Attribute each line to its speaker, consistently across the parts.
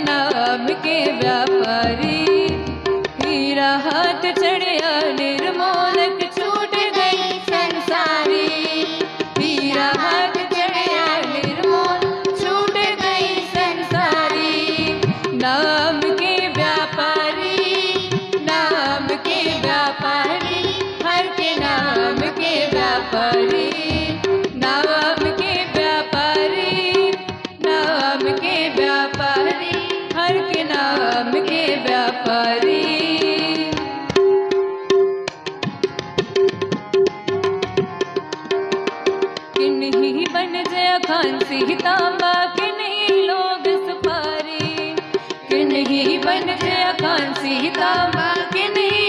Speaker 1: नाम के व्यापारी, हीरा हाथ चढ़िया, निर्मोलक छूट गई संसारी। हीरा हाथ चढ़िया, निर्मोल छूट गई संसारी। नाम के व्यापारी, नाम के व्यापारी। ही बन जया खान सीताबा के नहीं लोग सुपारी कि नहीं बन जया खान सीताबा के नहीं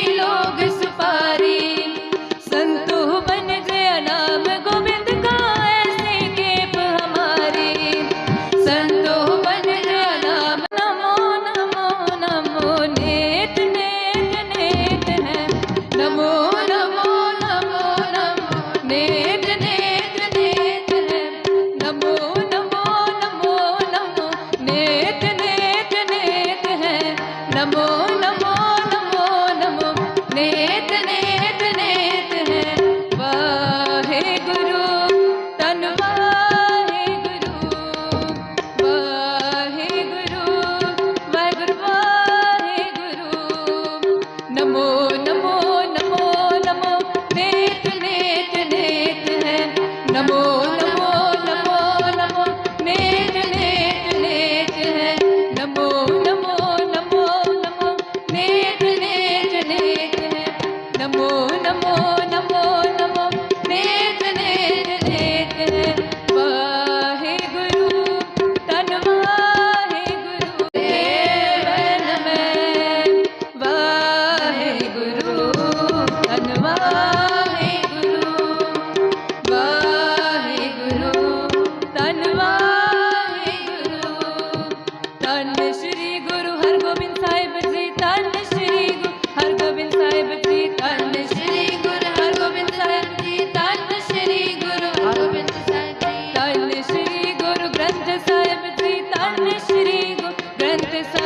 Speaker 1: नमो नमो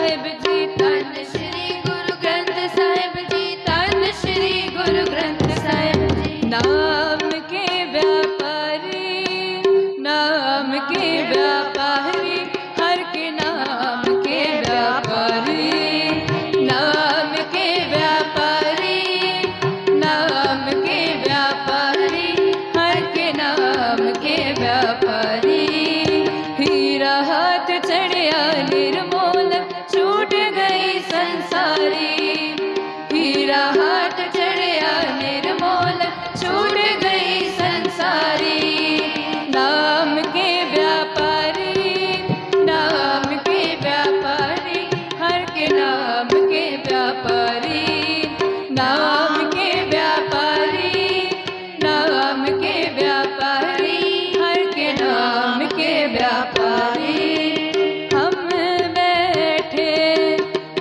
Speaker 1: ਸਾਹਿਬ ਜੀ ਧੰਨ ਸ੍ਰੀ ਗੁਰੂ ਗ੍ਰੰਥ ਸਾਹਿਬ ਜੀ ਧੰਨ ਸ੍ਰੀ ਗੁਰੂ ਗ੍ਰੰਥ ਸਾਹਿਬ ਜੀ ਨਾਮ ਕੇ ਵਿਆਪਾਰੀ ਨਾਮ ਕੇ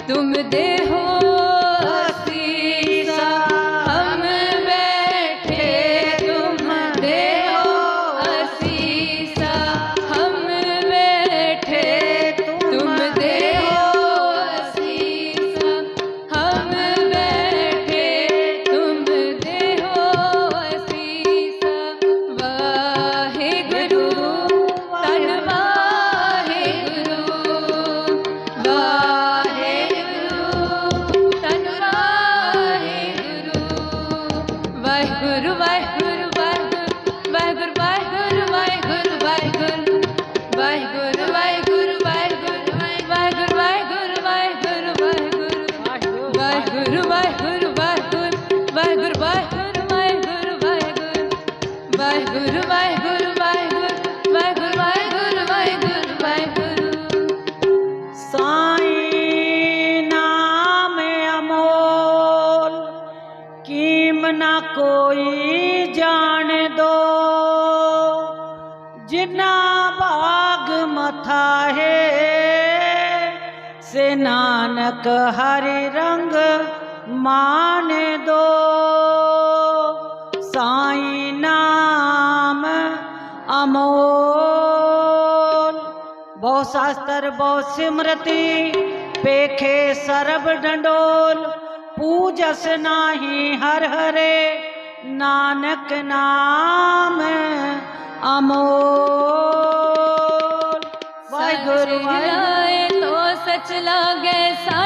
Speaker 1: तुम
Speaker 2: दे हो कोई जान दो। जिन्ना बाग मथा है, से नानक ਹਰਿ रंग मान दो। साई नाम अमो बहु शास्त्र, बहु सिमृति पेखे सरब डंडोल। पूजस नाही हर हरे नानक नाम अमोल। वाहे गुरु
Speaker 1: लाए तो सच लागे सा